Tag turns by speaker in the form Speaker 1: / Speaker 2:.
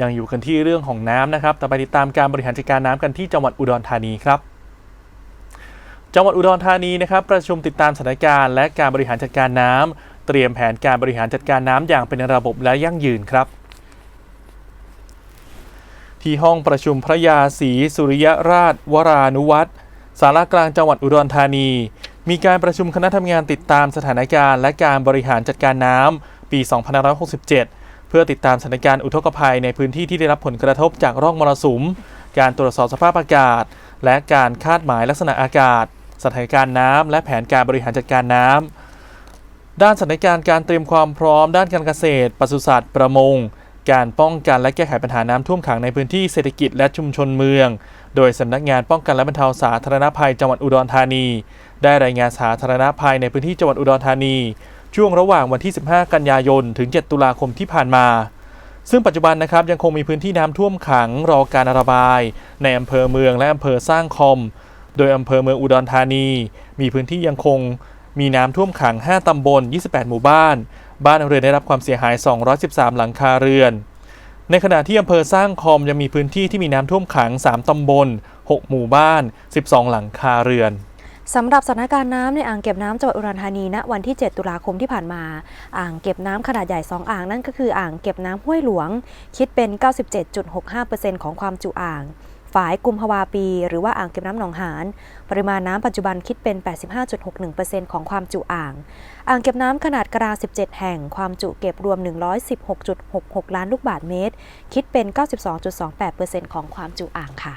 Speaker 1: ยังอยู่กันที่เรื่องของน้ำนะครับ ต่อไปติดตามการบริหารจัดการน้ำกันที่จังหวัดอุดรธานีครับ จังหวัดอุดรธานีนะครับประชุมติดตามสถานการณ์และการบริหารจัดการน้ำเตรียมแผนการบริหารจัดการน้ำอย่างเป็นระบบและยั่งยืนครับ ที่ห้องประชุมพระยาศรีสุริยราช วรานุวัตรสารากลางจังหวัดอุดรธานี มีการประชุมคณะทำงานติดตามสถานการณ์และการบริหารจัดการน้ำปี 2567เพื่อติดตามสถานการณ์อุทกภัยในพื้นที่ที่ได้รับผลกระทบจากร่องมรสุม การตรวจสอบสภาพอากาศ และการคาดหมายลักษณะอากาศ สถานการณ์น้ำและแผนการบริหารจัดการน้ำด้านสถานการณ์การเตรียมความพร้อม ด้านการเกษตรปศุสัตว์ประมง การป้องกันและแก้ไขปัญหาน้ำท่วมขังในพื้นที่เศรษฐกิจและชุมชนเมือง โดยสำนักงานป้องกันและบรรเทาสาธารณภัยจังหวัดอุดรธานี ได้รายงานสาธารณภัยในพื้นที่จังหวัดอุดรธานี ช่วงระหว่างวันที่ 15 กันยายน ถึง 7 ตุลาคมที่ผ่านมา ซึ่งปัจจุบันนะครับยังคงมีพื้นที่น้ำท่วมขังรอการระบาย ในอำเภอเมืองและอำเภอสร้างคอม โดยอำเภอเมืองอุดรธานี มีพื้นที่ยังคงมีน้ำท่วมขัง 5 ตำบล 28 หมู่บ้าน บ้านเรือนได้รับความเสียหาย 213 หลังคาเรือน ในขณะที่อำเภอสร้างคอมยังมีพื้นที่ที่มีน้ำท่วมขัง 3 ตำบล 6 หมู่บ้าน 12 หลังคาเรือน
Speaker 2: สำหรับสถานการณ์น้ำในอ่างเก็บน้ำจังหวัดอุดรธานีณวันที่ 7 ตุลาคมที่ผ่านมา อ่างเก็บน้ำขนาดใหญ่ 2 อ่างนั่นก็คืออ่างเก็บน้ำห้วยหลวง คิดเป็น 97.65%ของความจุอ่างฝายกุมภาวาปี หรือว่าอ่างเก็บน้ำหนองหาน ปริมาณน้ำปัจจุบันคิดเป็น 85.61%ของความจุอ่าง อ่างเก็บน้ำขนาดกลาง 17 แห่ง ความจุเก็บรวม 116.66 ล้านลูกบาศก์เมตร คิดเป็น 92.28%ของความจุอ่างค่ะ